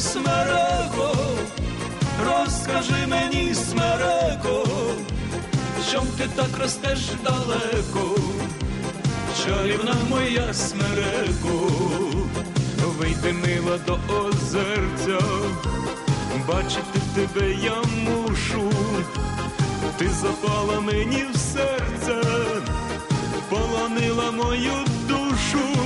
смереко, розкажи мені, смереко, чом ти так ростеш далеко, чарівна моя смереко, вийди мила до озерця, бачити тебе я мушу, ти запала мені в серце, полонила мою душу.